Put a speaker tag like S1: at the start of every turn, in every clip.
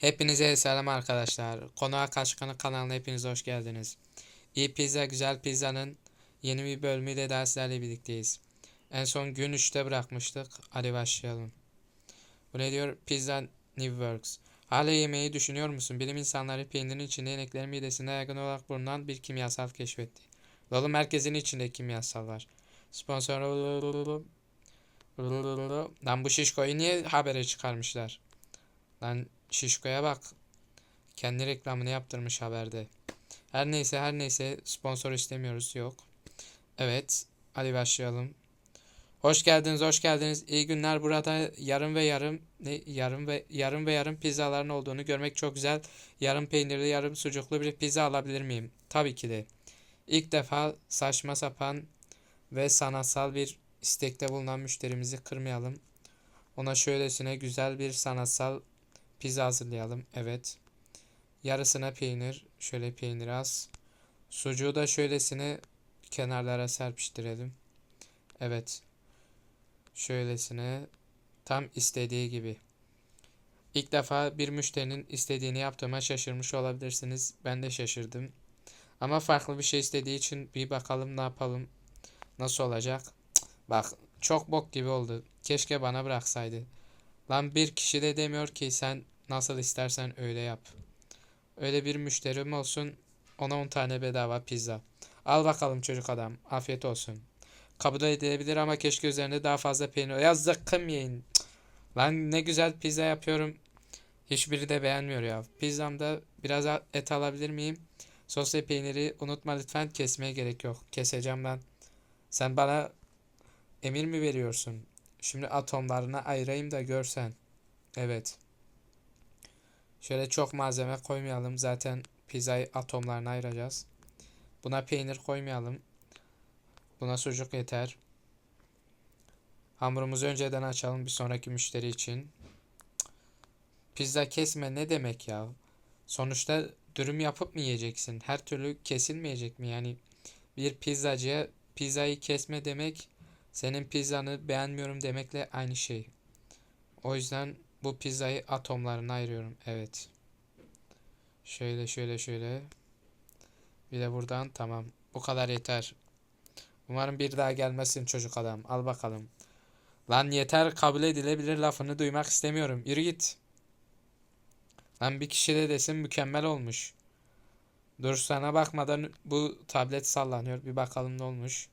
S1: Hepinize selam arkadaşlar. Konuğa Kaçkanı kanalına hepiniz hoş geldiniz. İyi Pizza Güzel Pizza'nın yeni bir bölümüyle daha sizlerle birlikteyiz. En son gün 3'te bırakmıştık. Hadi başlayalım. Bu ne diyor? Pizza New Works. Hala yemeği düşünüyor musun? Bilim insanları peynirin içinde ineklerin midesinde yaygın olarak bulunan bir kimyasal keşfetti. Oğlum merkezin içinde kimyasal var. Sponsor... Lan bu şişkoyu niye habere çıkarmışlar? Lan Şişko'ya bak. Kendi reklamını yaptırmış haberde. Her neyse her neyse sponsor istemiyoruz yok. Evet hadi başlayalım. Hoş geldiniz hoş geldiniz. İyi günler burada yarım ve yarım ne yarım ve yarım ve yarım pizzaların olduğunu görmek çok güzel. Yarım peynirli yarım sucuklu bir pizza alabilir miyim? Tabii ki de. İlk defa saçma sapan ve sanatsal bir istekte bulunan müşterimizi kırmayalım. Ona şöylesine güzel bir sanatsal Pizza hazırlayalım. Evet. Yarısına peynir. Şöyle peynir az. Sucuğu da şöylesine kenarlara serpiştirelim. Evet. Şöylesine tam istediği gibi. İlk defa bir müşterinin istediğini yaptığıma şaşırmış olabilirsiniz. Ben de şaşırdım. Ama farklı bir şey istediği için bir bakalım ne yapalım. Nasıl olacak? bak çok bok gibi oldu. Keşke bana bıraksaydı. Lan bir kişi de demiyor ki sen nasıl istersen öyle yap. Öyle bir müşterim olsun ona 10 tane bedava pizza. Al bakalım çocuk adam. Afiyet olsun. Kabul edilebilir ama keşke üzerinde daha fazla peynir. Ya zıkkım yiyin. Lan ne güzel pizza yapıyorum. Hiçbiri de beğenmiyor ya. Pizzamda biraz et alabilir miyim? Sos ve peyniri unutma lütfen kesmeye gerek yok. Keseceğim ben. Sen bana emir mi veriyorsun? Şimdi atomlarına ayırayım da görsen. Evet. Şöyle çok malzeme koymayalım. Zaten pizzayı atomlarına ayıracağız. Buna peynir koymayalım. Buna sucuk yeter. Hamurumuzu önceden açalım bir sonraki müşteri için. Pizza kesme ne demek ya? Sonuçta dürüm yapıp mı yiyeceksin? Her türlü kesilmeyecek mi? Yani bir pizzacıya pizzayı kesme demek senin pizzanı beğenmiyorum demekle aynı şey. O yüzden bu pizzayı atomlarına ayırıyorum. Evet. Şöyle şöyle şöyle. Bir de buradan tamam. Bu kadar yeter. Umarım bir daha gelmesin çocuk adam. Al bakalım. Lan yeter kabul edilebilir lafını duymak istemiyorum. Yürü git. Lan bir kişi de desin mükemmel olmuş. Dur sana bakmadan bu tablet sallanıyor. Bir bakalım ne olmuş.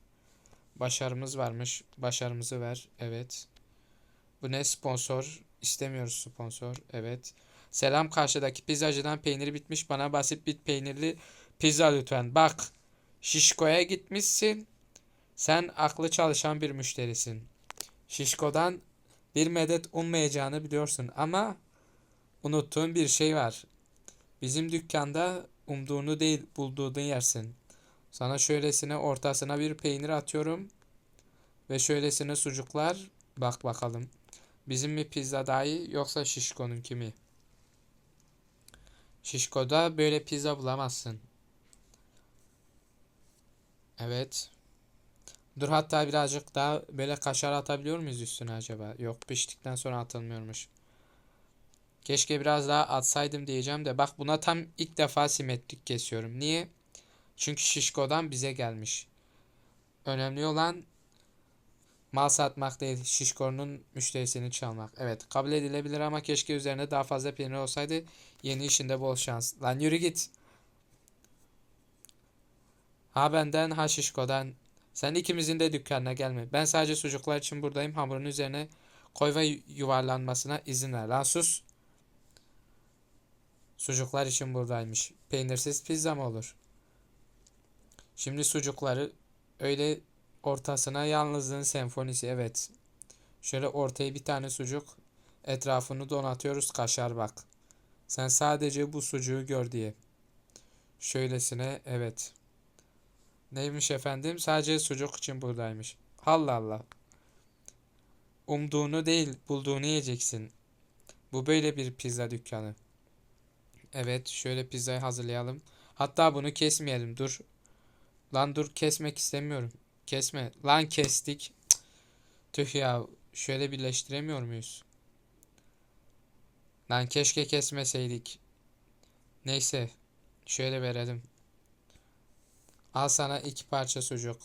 S1: Başarımız varmış. Başarımızı ver. Evet. Bu ne sponsor? İstemiyoruz sponsor. Evet. Selam karşıdaki pizzacıdan peyniri bitmiş. Bana basit bir peynirli pizza lütfen. Bak. Şişko'ya gitmişsin. Sen aklı çalışan bir müşterisin. Şişko'dan bir medet ummayacağını biliyorsun ama unuttuğun bir şey var. Bizim dükkanda umduğunu değil bulduğunu yersin. Sana şöylesine ortasına bir peynir atıyorum. Ve şöylesine sucuklar. Bak bakalım. Bizim mi pizza daha yoksa Şişko'nun kimi? Şişko'da böyle pizza bulamazsın. Evet. Dur hatta birazcık daha böyle kaşar atabiliyor muyuz üstüne acaba? Yok piştikten sonra atılmıyormuş. Keşke biraz daha atsaydım diyeceğim de bak buna tam ilk defa simetrik kesiyorum. Niye? Çünkü Şişko'dan bize gelmiş. Önemli olan Mal satmak değil, şişkorunun müşterisini çalmak. Evet, kabul edilebilir ama keşke üzerine daha fazla peynir olsaydı. Yeni işinde bol şans. Lan yürü git. Ha benden ha şişkodan. Sen ikimizin de dükkanına gelme. Ben sadece sucuklar için buradayım. Hamurun üzerine koy ve yuvarlanmasına izin ver. Lan sus. Sucuklar için buradaymış. Peynirsiz pizza mı olur? Şimdi sucukları öyle Ortasına yalnızlığın senfonisi evet. Şöyle ortaya bir tane sucuk. Etrafını donatıyoruz kaşar bak. Sen sadece bu sucuğu gör diye. Şöylesine evet. Neymiş efendim? Sadece sucuk için buradaymış. Allah Allah. Umduğunu değil bulduğunu yiyeceksin. Bu böyle bir pizza dükkanı. Evet şöyle pizzayı hazırlayalım. Hatta bunu kesmeyelim dur. Lan dur kesmek istemiyorum. Kesme. Lan kestik. Tüh ya. Şöyle birleştiremiyor muyuz? Lan keşke kesmeseydik. Neyse. Şöyle verelim. Al sana iki parça sucuk.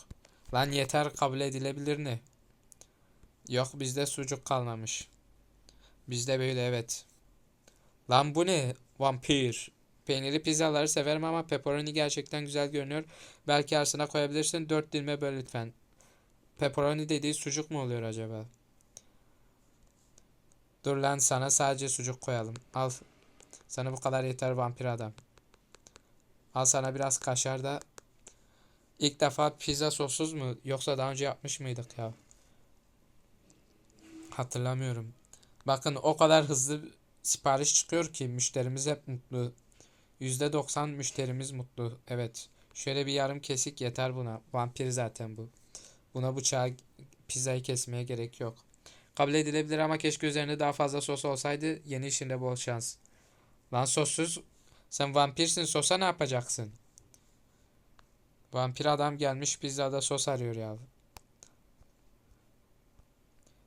S1: Lan yeter kabul edilebilir ne? Yok bizde sucuk kalmamış. Bizde böyle evet. Lan bu ne? Vampir. Peynirli pizzaları severim ama pepperoni gerçekten güzel görünüyor. Belki arasına koyabilirsin. Dört dilime böl lütfen. Pepperoni dediği sucuk mu oluyor acaba? Dur lan sana sadece sucuk koyalım. Al. Sana bu kadar yeter vampir adam. Al sana biraz kaşar da. İlk defa pizza sossuz mu yoksa daha önce yapmış mıydık ya? Hatırlamıyorum. Bakın o kadar hızlı sipariş çıkıyor ki müşterimiz hep mutlu. %90 müşterimiz mutlu. Evet. Şöyle bir yarım kesik yeter buna. Vampir zaten bu. Buna bıçağı pizzayı kesmeye gerek yok. Kabul edilebilir ama keşke üzerinde daha fazla sos olsaydı. Yeni işinde bol şans. Lan sossuz. Sen vampirsin sosa ne yapacaksın? Vampir adam gelmiş pizzada sos arıyor ya.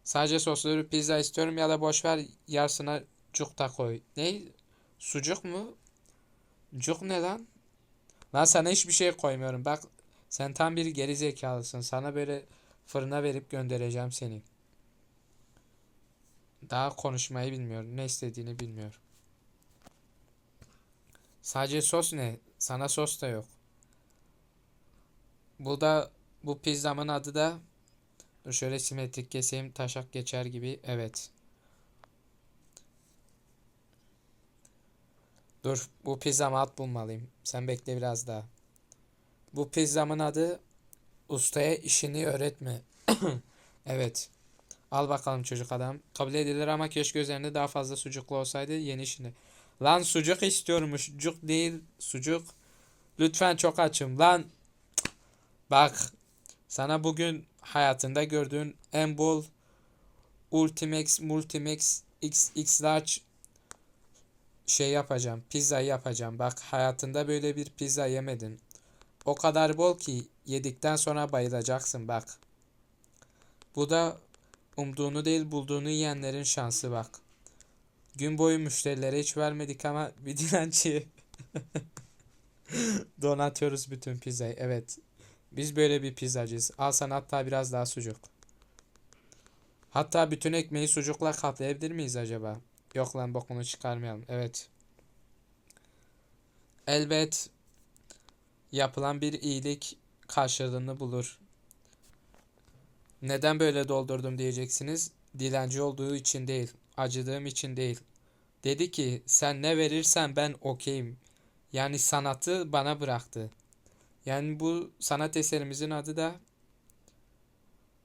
S1: Sadece soslu bir pizza istiyorum ya da boş ver yarısına cuk da koy. Ne? Sucuk mu? Cuk ne lan? Sana hiçbir şey koymuyorum. Bak sen tam bir geri. Sana böyle fırına verip göndereceğim seni. Daha konuşmayı bilmiyorum. Ne istediğini bilmiyorum. Sadece sos ne? Sana sos da yok. Bu da bu pizzamın adı da Dur şöyle simetrik keseyim. Taşak geçer gibi. Evet. Dur bu pizzamı at bulmalıyım. Sen bekle biraz daha. Bu pizzamın adı ustaya işini öğretme. evet. Al bakalım çocuk adam. Kabul edilir ama keşke üzerinde daha fazla sucuklu olsaydı yeni işini. Lan sucuk istiyormuş. Sucuk değil sucuk. Lütfen çok açım. Lan bak sana bugün hayatında gördüğün en bol Ultimax, Multimax, XX large şey yapacağım. Pizza yapacağım. Bak hayatında böyle bir pizza yemedin. O kadar bol ki yedikten sonra bayılacaksın bak. Bu da umduğunu değil bulduğunu yiyenlerin şansı bak. Gün boyu müşterilere hiç vermedik ama bir dilenciye donatıyoruz bütün pizzayı. Evet. Biz böyle bir pizzacıyız. Al sana hatta biraz daha sucuk. Hatta bütün ekmeği sucukla kaplayabilir miyiz acaba? Yok lan bokunu çıkarmayalım. Evet. Elbet yapılan bir iyilik karşılığını bulur. Neden böyle doldurdum diyeceksiniz. Dilenci olduğu için değil. Acıdığım için değil. Dedi ki sen ne verirsen ben okeyim. Yani sanatı bana bıraktı. Yani bu sanat eserimizin adı da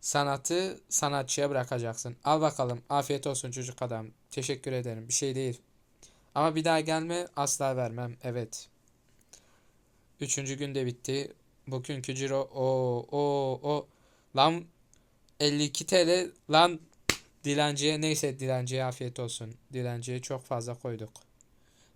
S1: sanatı sanatçıya bırakacaksın. Al bakalım. Afiyet olsun çocuk adam. Teşekkür ederim. Bir şey değil. Ama bir daha gelme asla vermem. Evet. Üçüncü gün de bitti. Bugünkü ciro o o o lan 52 TL lan dilenciye neyse dilenciye afiyet olsun. Dilenciye çok fazla koyduk.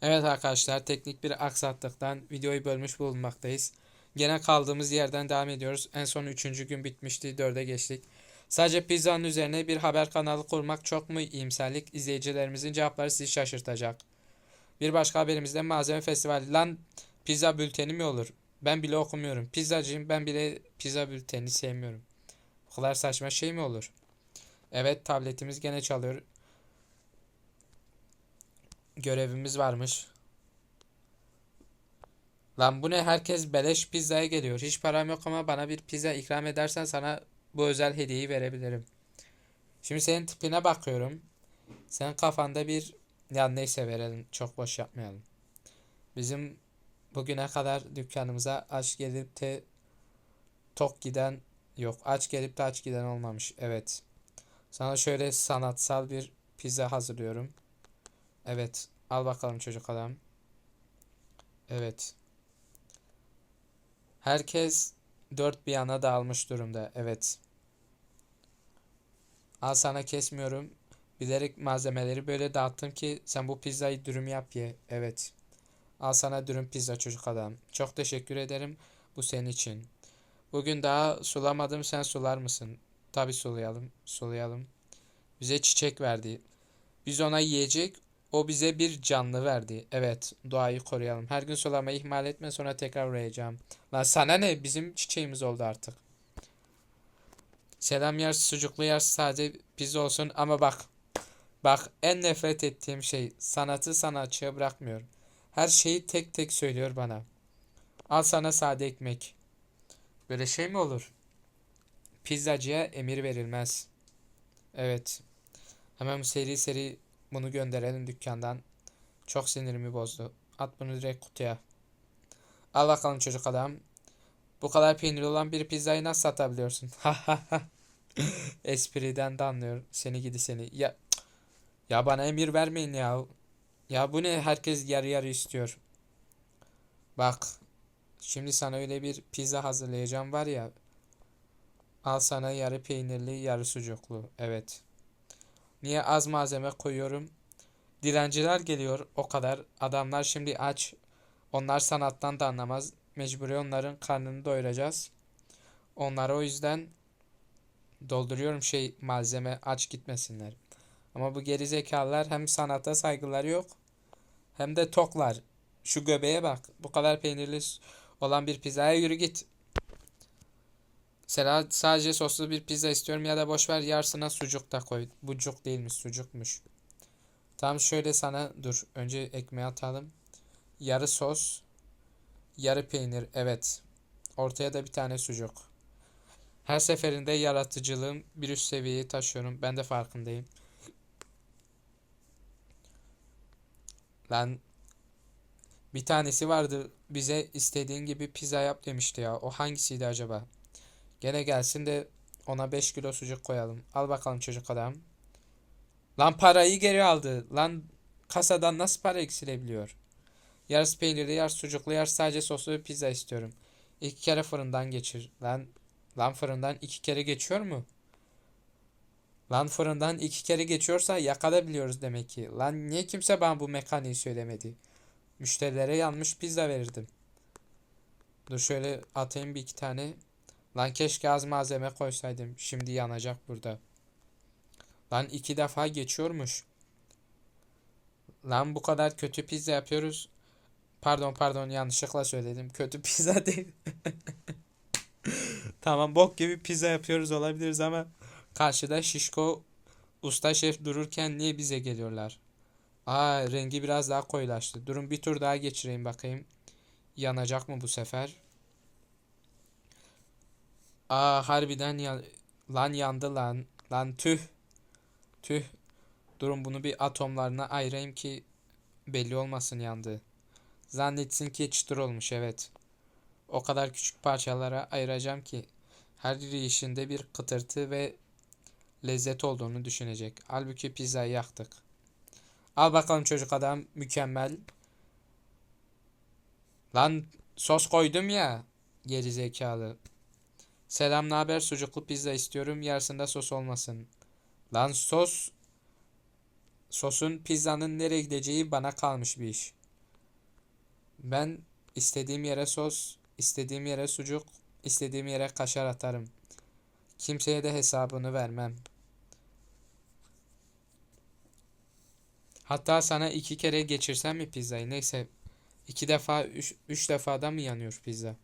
S1: Evet arkadaşlar teknik bir aksaklıktan videoyu bölmüş bulunmaktayız. Gene kaldığımız yerden devam ediyoruz. En son üçüncü gün bitmişti. Dörde geçtik. Sadece pizzanın üzerine bir haber kanalı kurmak çok mu iyimserlik? İzleyicilerimizin cevapları sizi şaşırtacak. Bir başka haberimizde malzeme festivali. Lan pizza bülteni mi olur? Ben bile okumuyorum. Pizzacıyım ben bile pizza bülteni sevmiyorum. O kadar saçma şey mi olur? Evet tabletimiz gene çalıyor. Görevimiz varmış. Lan bu ne herkes beleş pizzaya geliyor. Hiç param yok ama bana bir pizza ikram edersen sana bu özel hediyeyi verebilirim. Şimdi senin tipine bakıyorum. Sen kafanda bir ya neyse verelim. Çok boş yapmayalım. Bizim bugüne kadar dükkanımıza aç gelip de tok giden yok. Aç gelip de aç giden olmamış. Evet. Sana şöyle sanatsal bir pizza hazırlıyorum. Evet. Al bakalım çocuk adam. Evet. Herkes dört bir yana dağılmış durumda. Evet. Al sana kesmiyorum. Bilerek malzemeleri böyle dağıttım ki sen bu pizzayı dürüm yap ye. Evet. Al sana dürüm pizza çocuk adam. Çok teşekkür ederim. Bu senin için. Bugün daha sulamadım sen sular mısın? Tabi sulayalım. Sulayalım. Bize çiçek verdi. Biz ona yiyecek. O bize bir canlı verdi. Evet, doğayı koruyalım. Her gün sulamayı ihmal etme sonra tekrar uğrayacağım. Lan sana ne? Bizim çiçeğimiz oldu artık. Selam yer sucuklu yer sade pizza olsun ama bak. Bak en nefret ettiğim şey sanatı sanatçıya bırakmıyorum. Her şeyi tek tek söylüyor bana. Al sana sade ekmek. Böyle şey mi olur? Pizzacıya emir verilmez. Evet. Hemen seri seri bunu gönderelim dükkandan. Çok sinirimi bozdu. At bunu direkt kutuya. Al bakalım çocuk adam. Bu kadar peynirli olan bir pizzayı nasıl satabiliyorsun? Espriden de anlıyorum. Seni gidi seni. Ya ya bana emir vermeyin ya. Ya bu ne? Herkes yarı yarı istiyor. Bak. Şimdi sana öyle bir pizza hazırlayacağım var ya. Al sana yarı peynirli, yarı sucuklu. Evet. Niye az malzeme koyuyorum? Dilenciler geliyor o kadar. Adamlar şimdi aç. Onlar sanattan da anlamaz. Mecburi onların karnını doyuracağız. Onlara o yüzden dolduruyorum şey malzeme aç gitmesinler. Ama bu geri zekalılar hem sanata saygıları yok hem de toklar. Şu göbeğe bak. Bu kadar peynirli olan bir pizzaya yürü git. Sela sadece soslu bir pizza istiyorum ya da boş ver yarısına sucuk da koy. Bucuk değilmiş sucukmuş. Tam şöyle sana dur. Önce ekmeği atalım. Yarı sos. Yarı peynir. Evet. Ortaya da bir tane sucuk. Her seferinde yaratıcılığım bir üst seviyeye taşıyorum. Ben de farkındayım. Lan bir tanesi vardı bize istediğin gibi pizza yap demişti ya. O hangisiydi acaba? Gene gelsin de ona 5 kilo sucuk koyalım. Al bakalım çocuk adam. Lan parayı geri aldı. Lan kasadan nasıl para eksilebiliyor? Yarısı peynirli, yarısı sucuklu, yarısı sadece soslu bir pizza istiyorum. İki kere fırından geçir. Lan, lan fırından iki kere geçiyor mu? Lan fırından iki kere geçiyorsa yakabiliyoruz demek ki. Lan niye kimse bana bu mekaniği söylemedi? Müşterilere yanmış pizza verirdim. Dur şöyle atayım bir iki tane. Lan keşke az malzeme koysaydım. Şimdi yanacak burada. Lan iki defa geçiyormuş. Lan bu kadar kötü pizza yapıyoruz. Pardon pardon yanlışlıkla söyledim. Kötü pizza değil. Tamam bok gibi pizza yapıyoruz olabiliriz ama karşıda şişko usta şef dururken niye bize geliyorlar? Aa rengi biraz daha koyulaştı. Durun bir tur daha geçireyim bakayım. Yanacak mı bu sefer? Aa harbiden ya lan yandı lan. Lan tüh. Tüh. Durun bunu bir atomlarına ayırayım ki belli olmasın yandı. Zannetsin ki çıtır olmuş evet. O kadar küçük parçalara ayıracağım ki her işinde bir kıtırtı ve lezzet olduğunu düşünecek. Halbuki pizzayı yaktık. Al bakalım çocuk adam mükemmel. Lan sos koydum ya. Geri zekalı. Selam, haber? Sucuklu pizza istiyorum. Yarısında sos olmasın. Lan sos sosun pizzanın nereye gideceği bana kalmış bir iş. Ben istediğim yere sos, istediğim yere sucuk, istediğim yere kaşar atarım. Kimseye de hesabını vermem. Hatta sana iki kere geçirsem mi pizzayı? Neyse. iki defa, üç, üç defada mı yanıyor pizza?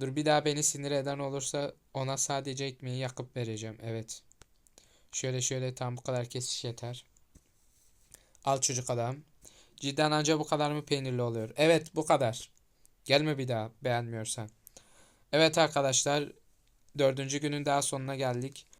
S1: Dur bir daha beni sinir eden olursa ona sadece ekmeği yakıp vereceğim. Evet. Şöyle şöyle tam bu kadar kesiş yeter. Al çocuk adam. Cidden anca bu kadar mı peynirli oluyor? Evet bu kadar. Gelme bir daha beğenmiyorsan. Evet arkadaşlar. Dördüncü günün daha sonuna geldik.